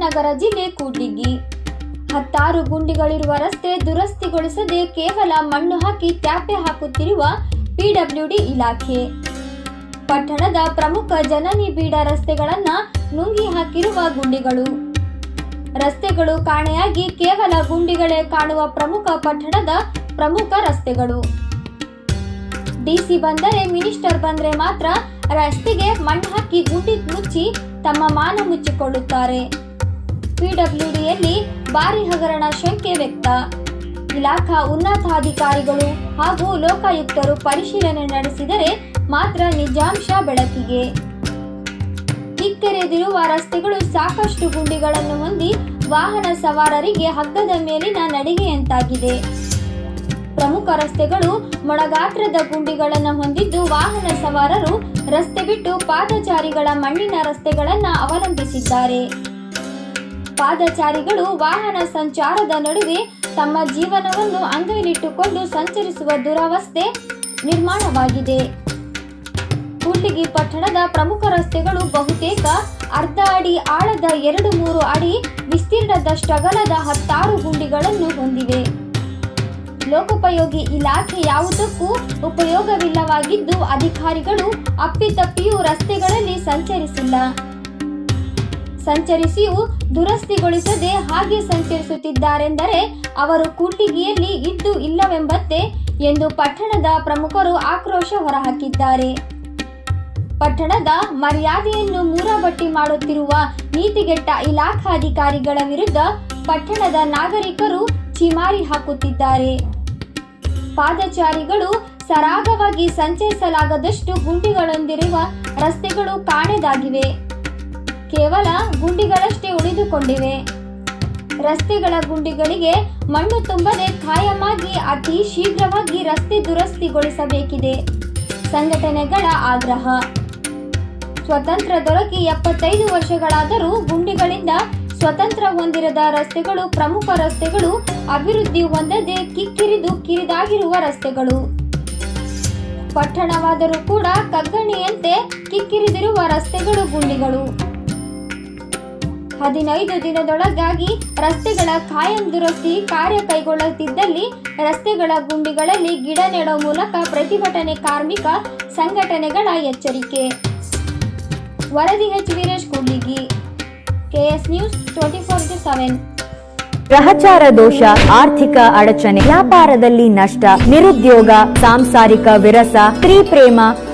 ವಿಜಯನಗರ ಜಿಲ್ಲೆ ಕೂಡ್ಲಿಗಿ ಹತ್ತಾರು ಗುಂಡಿಗಳಿರುವ ರಸ್ತೆ ದುರಸ್ತಿಗೊಳಿಸದೆ ಕೇವಲ ಮಣ್ಣು ಹಾಕಿ ತ್ಯಾಪೆ ಹಾಕುತ್ತಿರುವ ಪಿಡಬ್ಲ್ಯೂಡಿ ಇಲಾಖೆ. ಪಟ್ಟಣದ ಪ್ರಮುಖ ಜನನಿ ಬೀಡ ರಸ್ತೆಗಳನ್ನ ನುಂಗಿ ಹಾಕಿರುವ ಗುಂಡಿಗಳು. ರಸ್ತೆಗಳು ಕಾಣೆಯಾಗಿ ಕೇವಲ ಗುಂಡಿಗಳೇ ಕಾಣುವ ಪ್ರಮುಖ ಪಟ್ಟಣದ ಪ್ರಮುಖ ರಸ್ತೆಗಳು. ಡಿಸಿ ಬಂದರೆ ಮಿನಿಸ್ಟರ್ ಬಂದರೆ ಮಾತ್ರ ರಸ್ತೆಗೆ ಮಣ್ಣು ಹಾಕಿ ಗುಂಡಿ ಮುಚ್ಚಿ ತಮ್ಮ ಮಾನ ಮುಚ್ಚಿಕೊಳ್ಳುತ್ತಾರೆ. ಪಿಡಬ್ಲ್ಯೂಡಿಯಲ್ಲಿ ಭಾರಿ ಹಗರಣ ಶಂಕೆ ವ್ಯಕ್ತ. ಇಲಾಖಾ ಉನ್ನತಾಧಿಕಾರಿಗಳು ಹಾಗೂ ಲೋಕಾಯುಕ್ತರು ಪರಿಶೀಲನೆ ನಡೆಸಿದರೆ ಮಾತ್ರ ನಿಜಾಂಶ ಬೆಳಕಿಗೆ. ಕಿಕ್ಕೆರೆದಿರುವ ರಸ್ತೆಗಳು ಸಾಕಷ್ಟು ಗುಂಡಿಗಳನ್ನು ಹೊಂದಿ ವಾಹನ ಸವಾರರಿಗೆ ಹಗ್ಗದ ಮೇಲಿನ ನಡಿಗೆಯಂತಾಗಿದೆ ಪ್ರಮುಖ ರಸ್ತೆಗಳು ಮೊಳಗಾತ್ರದ ಗುಂಡಿಗಳನ್ನು ಹೊಂದಿದ್ದು ವಾಹನ ಸವಾರರು ರಸ್ತೆ ಬಿಟ್ಟು ಪಾದಚಾರಿಗಳ ಮಣ್ಣಿನ ರಸ್ತೆಗಳನ್ನು ಅವಲಂಬಿಸಿದ್ದಾರೆ. ಪಾದಚಾರಿಗಳು ವಾಹನ ಸಂಚಾರದ ನಡುವೆ ತಮ್ಮ ಜೀವನವನ್ನು ಅಂಗೈಲಿಟ್ಟುಕೊಂಡು ಸಂಚರಿಸುವ ದುರವಸ್ಥೆ ನಿರ್ಮಾಣವಾಗಿದೆ. ಕೂಡ್ಲಿಗಿ ಪಟ್ಟಣದ ಪ್ರಮುಖ ರಸ್ತೆಗಳು ಬಹುತೇಕ ಅರ್ಧ ಅಡಿ ಆಳದ ಎರಡು ಮೂರು ಅಡಿ ವಿಸ್ತೀರ್ಣದಷ್ಟಗಲದ ಹತ್ತಾರು ಗುಂಡಿಗಳನ್ನು ಹೊಂದಿವೆ. ಲೋಕೋಪಯೋಗಿ ಇಲಾಖೆ ಯಾವುದಕ್ಕೂ ಉಪಯೋಗವಿಲ್ಲವಾಗಿದ್ದು ಅಧಿಕಾರಿಗಳು ಅಪ್ಪಿತಪ್ಪಿಯೂ ರಸ್ತೆಗಳಲ್ಲಿ ಸಂಚರಿಸಿಲ್ಲ. ಸಂಚರಿಸಿಯೂ ದುರಸ್ತಿಗೊಳಿಸದೆ ಹಾಗೆ ಸಂಚರಿಸುತ್ತಿದ್ದಾರೆಂದರೆ ಅವರು ಕೂಟಿಗೆಯಲ್ಲಿ ಇದ್ದು ಇಲ್ಲವೆಂಬಂತೆ ಎಂದು ಪಟ್ಟಣದ ಪ್ರಮುಖರು ಆಕ್ರೋಶ ಹೊರಹಾಕಿದ್ದಾರೆ. ಪಟ್ಟಣದ ಮರ್ಯಾದೆಯನ್ನು ಮೂರಬಟ್ಟಿ ಮಾಡುತ್ತಿರುವ ನೀತಿಗೆಟ್ಟ ಇಲಾಖಾಧಿಕಾರಿಗಳ ವಿರುದ್ಧ ಪಟ್ಟಣದ ನಾಗರಿಕರು ಚಿಮಾರಿ ಹಾಕುತ್ತಿದ್ದಾರೆ. ಪಾದಚಾರಿಗಳು ಸರಾಗವಾಗಿ ಸಂಚರಿಸಲಾಗದಷ್ಟು ಗುಂಡಿಗಳೊಂದಿರುವ ರಸ್ತೆಗಳು ಕಾಣೆದಾಗಿವೆ. ಕೇವಲ ಗುಂಡಿಗಳಷ್ಟೇ ಉಳಿದುಕೊಂಡಿವೆ. ರಸ್ತೆಗಳ ಗುಂಡಿಗಳಿಗೆ ಮಣ್ಣು ತುಂಬದೆ ಖಾಯಮಾಗಿ ಅತಿ ಶೀಘ್ರವಾಗಿ ರಸ್ತೆ ದುರಸ್ತಿಗೊಳಿಸಬೇಕಿದೆ. ಸಂಘಟನೆಗಳ ಆಗ್ರಹ. ಸ್ವತಂತ್ರ ದೊರಕಿ ಎಪ್ಪತ್ತೈದು ವರ್ಷಗಳಾದರೂ ಗುಂಡಿಗಳಿಂದ ಸ್ವತಂತ್ರ ಹೊಂದಿರದ ರಸ್ತೆಗಳು ಪ್ರಮುಖ ರಸ್ತೆಗಳು, ಅಭಿವೃದ್ಧಿ ಹೊಂದದೆ ಕಿಕ್ಕಿರಿದು ಕಿರಿದಾಗಿರುವ ರಸ್ತೆಗಳು. ಪಟ್ಟಣವಾದರೂ ಕೂಡ ಕಗ್ಗಣಿಯಂತೆ ಕಿಕ್ಕಿರಿದಿರುವ ರಸ್ತೆಗಳು ಗುಂಡಿಗಳು. ಹದಿನೈದು ದಿನದೊಳಗಾಗಿ ರಸ್ತೆಗಳ ಕಾಯಂ ದುರಸ್ತಿ ಕಾರ್ಯ ಕೈಗೊಳ್ಳುತ್ತಿದ್ದಲ್ಲಿ ರಸ್ತೆಗಳ ಗುಂಡಿಗಳಲ್ಲಿ ಗಿಡ ನೆಡೋ ಮೂಲಕ ಪ್ರತಿಭಟನೆ ಕಾರ್ಮಿಕ ಸಂಘಟನೆಗಳ ಎಚ್ಚರಿಕೆ. ವರದಿ H. Veeresh Kudligi. KS news twenty four to seven. ಗ್ರಹಚಾರ ದೋಷ, ಆರ್ಥಿಕ ಅಡಚಣೆ, ವ್ಯಾಪಾರದಲ್ಲಿ ನಷ್ಟ, ನಿರುದ್ಯೋಗ, ಸಾಂಸಾರಿಕ ವಿರಸ, ಸ್ತ್ರೀ ಪ್ರೇಮ